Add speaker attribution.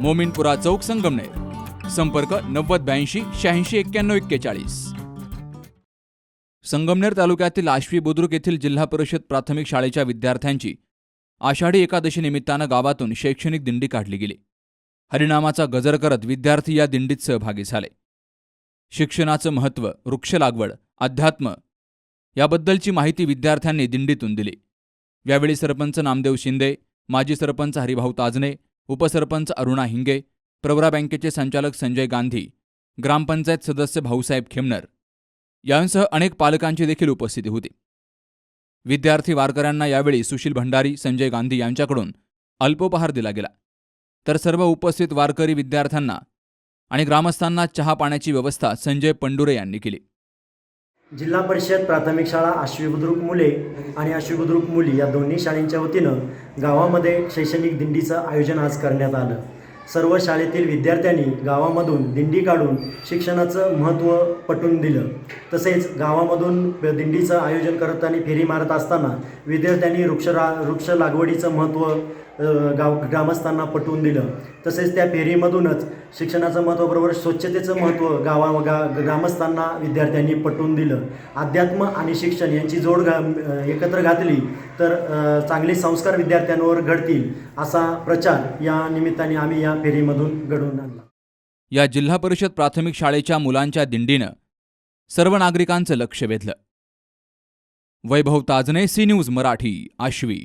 Speaker 1: मोमिनपुरा चौक संगमनेर. संपर्क नव्वद ब्याऐंशी शहाऐंशी एक्क्याण्णव एक्केचाळीस. संगमनेर तालुक्यातील आश्वी बुद्रुक येथील जिल्हा परिषद प्राथमिक शाळेच्या विद्यार्थ्यांची आषाढी एकादशी निमित्तानं गावातून शैक्षणिक दिंडी काढली गेली. हरिनामाचा गजर करत विद्यार्थी या दिंडीत सहभागी झाले. शिक्षणाचं महत्त्व वृक्ष लागवड अध्यात्म याबद्दलची माहिती विद्यार्थ्यांनी दिंडीतून दिली. यावेळी सरपंच नामदेव शिंदे माजी सरपंच हरिभाऊ ताजने उपसरपंच अरुणा हिंगे प्रवरा बँकेचे संचालक संजय गांधी ग्रामपंचायत सदस्य भाऊसाहेब खेमनर यांसह अनेक पालकांची देखील उपस्थिती होती. विद्यार्थी वारकऱ्यांना यावेळी सुशील भंडारी संजय गांधी यांच्याकडून अल्पोपहार दिला गेला. तर सर्व उपस्थित वारकरी विद्यार्थ्यांना आणि ग्रामस्थांना चहा पाण्याची व्यवस्था संजय पंडुरे यांनी केली.
Speaker 2: जिल्हा परिषद प्राथमिक शाळा आश्वीबुद्रुक मुले आणि आश्वीबुद्रुक मुली या दोन्ही शाळेंच्या वतीनं गावामध्ये शैक्षणिक दिंडीचं आयोजन आज करण्यात आलं. सर्व शाळेतील विद्यार्थ्यांनी गावामधून दिंडी काढून शिक्षणाचं महत्त्व पटवून दिलं. तसेच गावामधून दिंडीचं आयोजन करताना फेरी मारत असताना विद्यार्थ्यांनी वृक्षरा वृक्ष लागवडीचं महत्त्व गाव ग्रामस्थांना पटवून दिलं. तसेच त्या फेरीमधूनच शिक्षणाचं महत्त्वाबरोबर स्वच्छतेचं महत्त्व गावा गा ग्रामस्थांना विद्यार्थ्यांनी पटवून दिलं. अध्यात्म आणि शिक्षण यांची जोड घा एकत्र घातली तर चांगले संस्कार विद्यार्थ्यांवर घडतील असा प्रचार या निमित्ताने आम्ही या फेरीमधून घडवून आणला.
Speaker 1: या जिल्हा परिषद प्राथमिक शाळेच्या मुलांच्या दिंडीनं सर्व नागरिकांचं लक्ष वेधलं. Vaibhav Tajne C news Marathi Ashvi.